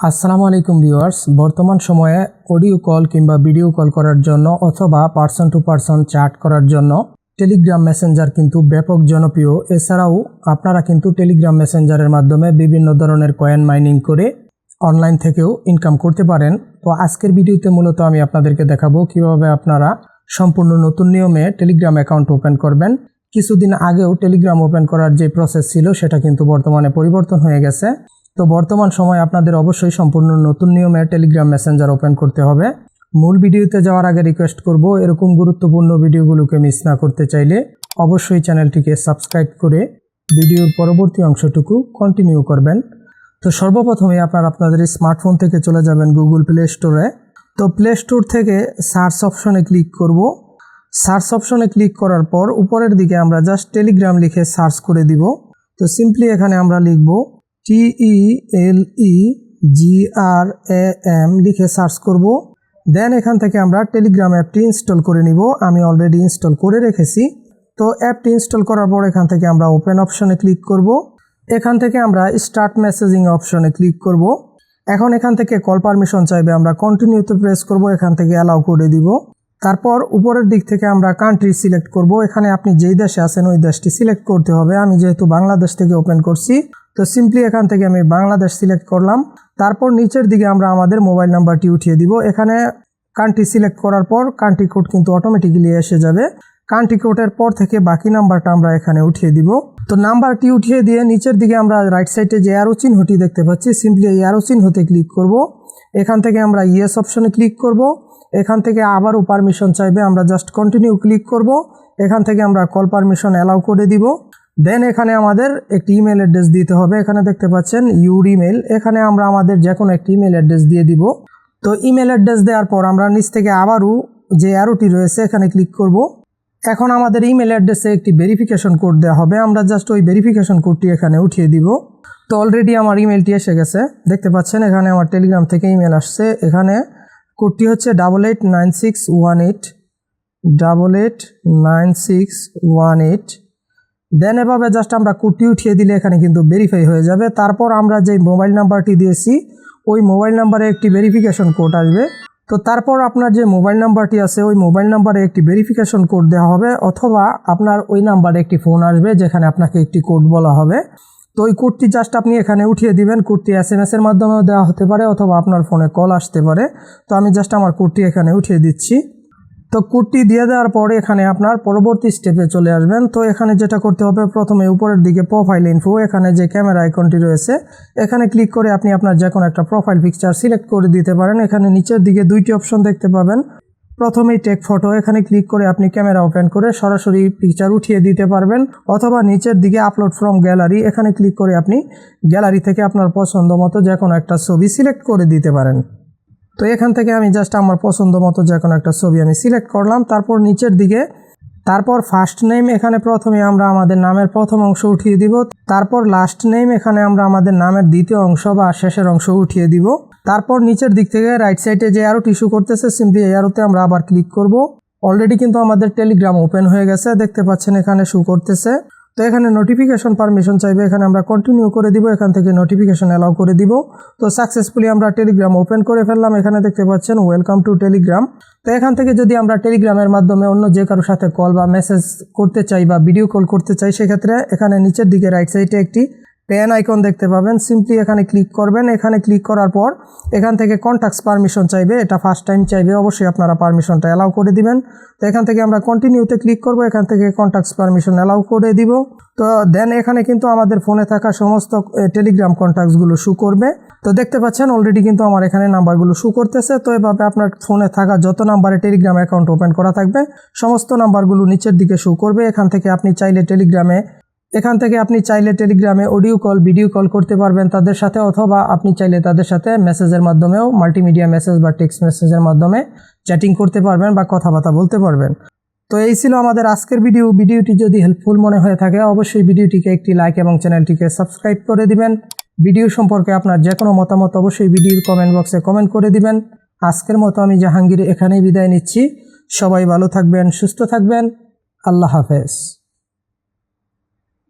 আসসালামু আলাইকুম ভিউয়ার্স। বর্তমান সময়ে অডিও কল কিংবা ভিডিও কল করার জন্য অথবা পার্সন টু পার্সন চ্যাট করার জন্য টেলিগ্রাম মেসেঞ্জার কিন্তু ব্যাপক জনপ্রিয়। এছাড়াও আপনারা কিন্তু টেলিগ্রাম মেসেঞ্জারের মাধ্যমে বিভিন্ন ধরনের কয়েন মাইনিং করে অনলাইন থেকেও ইনকাম করতে পারেন। তো আজকের ভিডিওতে মূলত আমি আপনাদেরকে দেখাবো কীভাবে আপনারা সম্পূর্ণ নতুন নিয়মে টেলিগ্রাম অ্যাকাউন্ট ওপেন করবেন। কিছুদিন আগেও টেলিগ্রাম ওপেন করার যে প্রসেস ছিল, সেটা কিন্তু বর্তমানে পরিবর্তন হয়ে গেছে। তো বর্তমান সময় আপনাদের অবশ্যই সম্পূর্ণ নতুন নিয়মে টেলিগ্রাম মেসেঞ্জার ওপেন করতে হবে। মূল ভিডিওতে যাওয়ার আগে রিকোয়েস্ট করব, এরকম গুরুত্বপূর্ণ ভিডিওগুলোকে মিস না করতে চাইলে অবশ্যই চ্যানেলটিকে সাবস্ক্রাইব করে ভিডিওর পরবর্তী অংশটুকু কন্টিনিউ করবেন। তো সর্বপ্রথমে আপনারা আপনাদের স্মার্টফোন থেকে চলে যাবেন গুগল প্লে স্টোরে তো প্লে স্টোর থেকে সার্চ অপশনে ক্লিক করব। সার্চ অপশনে ক্লিক করার পর উপরের দিকে আমরা জাস্ট টেলিগ্রাম লিখে সার্চ করে দিব। তো সিম্পলি এখানে আমরা লিখব টিই এল ই জি আর এ এম লিখে সার্চ করব। দেন এখান থেকে আমরা টেলিগ্রাম অ্যাপটি ইনস্টল করে নিব। আমি অলরেডি ইনস্টল করে রেখেছি। তো অ্যাপটি ইনস্টল করার পর এখান থেকে আমরা ওপেন অপশনে ক্লিক করব। এখান থেকে আমরা স্টার্ট মেসেজিং অপশনে ক্লিক করব। এখন এখান থেকে কল পারমিশন চাইবে, আমরা কন্টিনিউতে প্রেস করব, এখান থেকে অ্যালাউ করে দিব। তারপর উপরের দিক থেকে আমরা কান্ট্রি সিলেক্ট করব। এখানে আপনি যেই দেশে আছেন, ওই দেশটি সিলেক্ট করতে হবে। আমি যেহেতু বাংলাদেশ থেকে ওপেন করছি তো সিম্পলি এখান থেকে আমি বাংলাদেশ সিলেক্ট করলাম। তারপর নিচের দিকে আমরা আমাদের মোবাইল নাম্বারটি উঠিয়ে দিব। এখানে কান্ট্রি সিলেক্ট করার পর কান্ট্রি কোড কিন্তু অটোমেটিক্যালি এসে যাবে। কান্ট্রি কোডের পর থেকে বাকি নাম্বারটা আমরা এখানে উঠিয়ে দিব। তো নাম্বারটি উঠিয়ে দিয়ে নিচের দিকে আমরা রাইট সাইডে যে অ্যারো চিহ্নটি দেখতে পাচ্ছি সিম্পলি এই অ্যারো চিহ্নতে ক্লিক করব। এখান থেকে আমরা ইয়েস অপশনে ক্লিক করব। এখান থেকে আবারও পারমিশন চাইবে, আমরা জাস্ট কন্টিনিউ ক্লিক করব। এখান থেকে আমরা কল পারমিশন অ্যালাউ করে দিব। দেন এখানে আমাদের একটি ইমেল অ্যাড্রেস দিতে হবে। এখানে দেখতে পাচ্ছেন ইউর ইমেল এখানে আমরা আমাদের যে কোনো একটি ইমেল অ্যাড্রেস দিয়ে দিব। তো ইমেল অ্যাড্রেস দেওয়ার পর আমরা নিচ থেকে আবারও যে অ্যারোটি রয়েছে, এখানে ক্লিক করব। এখন আমাদের ইমেল অ্যাড্রেসে একটি ভেরিফিকেশন কোড দেওয়া হবে। আমরা জাস্ট ওই ভেরিফিকেশন কোডটি এখানে উঠিয়ে দিব। তো অলরেডি আমার ইমেলটি এসে গেছে। দেখতে পাচ্ছেন, এখানে আমার টেলিগ্রাম থেকে ইমেল আসছে। এখানে কোডটি হচ্ছে double eight nine six one eight double eight nine six one eight then এভাবে জাস্ট আমরা কোডটি উঠিয়ে দিলে এখানে কিন্তু ভেরিফাই হয়ে যাবে। তারপর আমরা যে মোবাইল নাম্বারটি দিয়েছি, ওই মোবাইল নাম্বারে একটি ভেরিফিকেশন কোড আসবে। তো তারপর আপনার যে মোবাইল নাম্বারটি আছে, ওই মোবাইল নাম্বারে একটি ভেরিফিকেশন কোড দেওয়া হবে, অথবা আপনার ওই নাম্বারে একটি ফোন আসবে, যেখানে আপনাকে একটি কোড বলা হবে। তো ওই কোডটি জাস্ট আপনি এখানে উঠিয়ে দিবেন কোডটি এস এম এসের মাধ্যমেও দেওয়া হতে পারে, অথবা আপনার ফোনে কল আসতে পারে। তো আমি জাস্ট আমার কোডটি এখানে উঠিয়ে দিচ্ছি। তো কোডটি দিয়ে দেওয়ার পরে এখানে আপনার পরবর্তী স্টেপে চলে আসবেন। তো এখানে যেটা করতে হবে, প্রথমে উপরের দিকে প্রোফাইল ইনফো এখানে যে ক্যামেরা আইকনটি রয়েছে, এখানে ক্লিক করে আপনি আপনার যে কোনো একটা প্রোফাইল পিকচার সিলেক্ট করে দিতে পারেন। এখানে নিচের দিকে দুইটি অপশন দেখতে পাবেন। প্রথমেই টেক ফটো এখানে ক্লিক করে আপনি ক্যামেরা ওপেন করে সরাসরি পিকচার উঠিয়ে দিতে পারবেন, অথবা নিচের দিকে আপলোড ফ্রম গ্যালারি এখানে ক্লিক করে আপনি গ্যালারি থেকে আপনার পছন্দ মতো যে কোনো একটা ছবি সিলেক্ট করে দিতে পারেন। তো এখান থেকে আমি জাস্ট আমার পছন্দ মতো যে কোনো একটা ছবি আমি সিলেক্ট করলাম। তারপর নিচের দিকে, তারপর ফার্স্ট নেম এখানে প্রথমে আমরা আমাদের নামের প্রথম অংশ উঠিয়ে দিব। তারপর লাস্ট নেম এখানে আমরা আমাদের নামের দ্বিতীয় অংশ বা শেষের অংশ উঠিয়ে দিব। তারপর নিচের দিক থেকে রাইট সাইডে যে আরও টিস্যু করতেছে সিম্পলি আরোতে আমরা আবার ক্লিক করব। অলরেডি কিন্তু আমাদের টেলিগ্রাম ওপেন হয়ে গেছে। দেখতে পাচ্ছেন এখানে শু করতেছে। তো এখানে নোটিফিকেশন পারমিশন চাইবে, এখানে আমরা কন্টিনিউ করে দিব, এখান থেকে নোটিফিকেশন অ্যালাউ করে দিব। তো সাকসেসফুলি আমরা টেলিগ্রাম ওপেন করে ফেললাম, এখানে দেখতে পাচ্ছেন ওয়েলকাম টু টেলিগ্রাম তো এখান থেকে যদি আমরা টেলিগ্রামের মাধ্যমে অন্য যে কারোর সাথে কল বা মেসেজ করতে চাই বা ভিডিও কল করতে চাই, সেক্ষেত্রে এখানে নিচের দিকে রাইট সাইডে একটি পেন আইকন দেখতে পাবেন। সিম্পলি এখানে ক্লিক করবেন। এখানে ক্লিক করার পর এখান থেকে কন্ট্যাক্টস পারমিশন চাইবে। এটা ফার্স্ট টাইম চাইবে। অবশ্যই আপনারা পারমিশনটা অ্যালাউ করে দিবেন। তো এখান থেকে আমরা কন্টিনিউতে ক্লিক করব। এখান থেকে কন্ট্যাক্টস পারমিশন অ্যালাউ করে দিব। তো দেন এখানে কিন্তু আমাদের ফোনে থাকা সমস্ত টেলিগ্রাম কন্ট্যাক্টসগুলো শু করবে। তো দেখতে পাচ্ছেন অলরেডি কিন্তু আমার এখানে নাম্বারগুলো শু করতেছে। তো এভাবে আপনার ফোনে থাকা যত নাম্বারে টেলিগ্রাম অ্যাকাউন্ট ওপেন করা থাকবে, সমস্ত নাম্বারগুলো নিচের দিকে শু করবে। এখান থেকে আপনি চাইলে টেলিগ্রামে এখান থেকে আপনি চাইলে টেলিগ্রামে অডিও কল, ভিডিও কল করতে পারবেন তাদের সাথে, অথবা আপনি চাইলে তাদের সাথে মেসেজের মাধ্যমেও মাল্টিমিডিয়া মেসেজ বা টেক্সট মেসেজের মাধ্যমে চ্যাটিং করতে পারবেন বা কথাবার্তা বলতে পারবেন। তো এই ছিল আমাদের আজকের ভিডিও। ভিডিওটি যদি হেল্পফুল মনে হয়ে থাকে, অবশ্যই ভিডিওটিকে একটি লাইক এবং চ্যানেলটিকে সাবস্ক্রাইব করে দিবেন। ভিডিও সম্পর্কে আপনার যে কোনো মতামত অবশ্যই ভিডিওর কমেন্ট বক্সে কমেন্ট করে দিবেন। আজকের মতো আমি জাহাঙ্গীর এখানেই বিদায় নিচ্ছি। সবাই ভালো থাকবেন, সুস্থ থাকবেন। আল্লাহ হাফেজ।